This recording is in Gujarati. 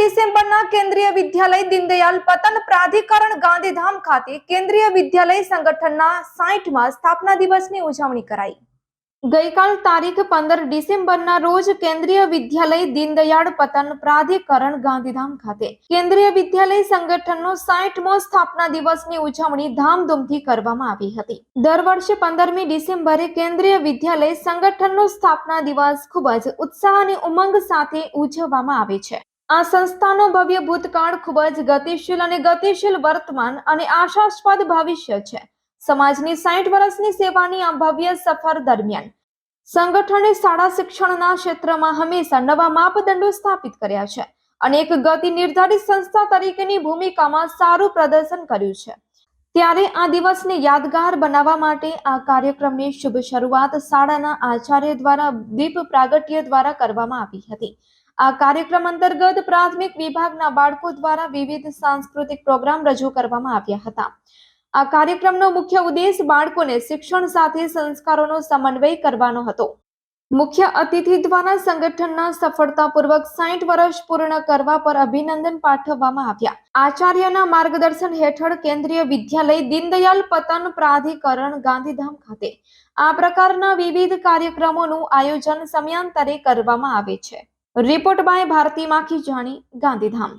ડિસેમ્બરના કેન્દ્રીય વિદ્યાલય દીનદયાલ પતન પ્રાધિકરણ ગાંધીધામ ખાતે કેન્દ્રીય વિદ્યાલય સંગઠનના સાઠમાં સ્થાપના દિવસની ઉજવણી કરાઈ. ગઈકાલ તારીખ પંદર ડિસેમ્બરના રોજ કેન્દ્રીય વિદ્યાલય દીનદયાળ પતન પ્રાધિકરણ ગાંધીધામ ખાતે કેન્દ્રીય વિદ્યાલય સંગઠનનો સાઠમો સ્થાપના દિવસની ઉજવણી ધામધૂમથી કરવામાં આવી હતી. દર વર્ષે પંદરમી ડિસેમ્બરે કેન્દ્રીય વિદ્યાલય સંગઠનનો સ્થાપના દિવસ ખૂબ જ ઉત્સાહ અને ઉમંગ સાથે ઉજવવામાં આવે છે. આ સંસ્થાનો ભવ્ય ભૂતકાળ ખૂબ જ ગતિશીલ અને ગતિશીલ વર્તમાન અને આશાસ્પદ ભવિષ્ય છે. સમાજની સાઠ વર્ષની સેવાની આ ભવ્ય સફર દરમિયાન સંગઠને શાળા શિક્ષણના ક્ષેત્રમાં હંમેશા નવા માપદંડો સ્થાપિત કર્યા છે અને એક ગતિ નિર્ધારિત સંસ્થા તરીકેની ભૂમિકામાં સારું પ્રદર્શન કર્યું છે. ત્યારે આ દિવસને યાદગાર બનાવવા માટે આ કાર્યક્રમની શુભ શરૂઆત શાળાના આચાર્ય દ્વારા, દીપ પ્રાગટ્ય દ્વારા કરવામાં આવી હતી. આ કાર્યક્રમ અંતર્ગત પ્રાથમિક વિભાગના બાળકો દ્વારા વિવિધ સાંસ્કૃતિક પ્રોગ્રામ રજૂ કરવામાં આવ્યા હતા. આ કાર્યક્રમનો મુખ્ય ઉદ્દેશ બાળકોને શિક્ષણ સાથે સંસ્કારોનો સમન્વય કરવાનો હતો. મુખ્ય અતિથિ દ્વારા સંગઠનના સફળતાપૂર્વક સાઠ વર્ષ પૂર્ણ કરવા પર અભિનંદન પાઠવવામાં આવ્યા. આચાર્યના માર્ગદર્શન હેઠળ કેન્દ્રીય વિદ્યાલય દીનદયાલ પતન પ્રાધિકરણ ગાંધીધામ ખાતે આ પ્રકારના વિવિધ કાર્યક્રમોનું આયોજન સમયાંતરે કરવામાં આવે છે. રિપોર્ટ બાય ભારતી માખી જાણી ગાંધીધામ.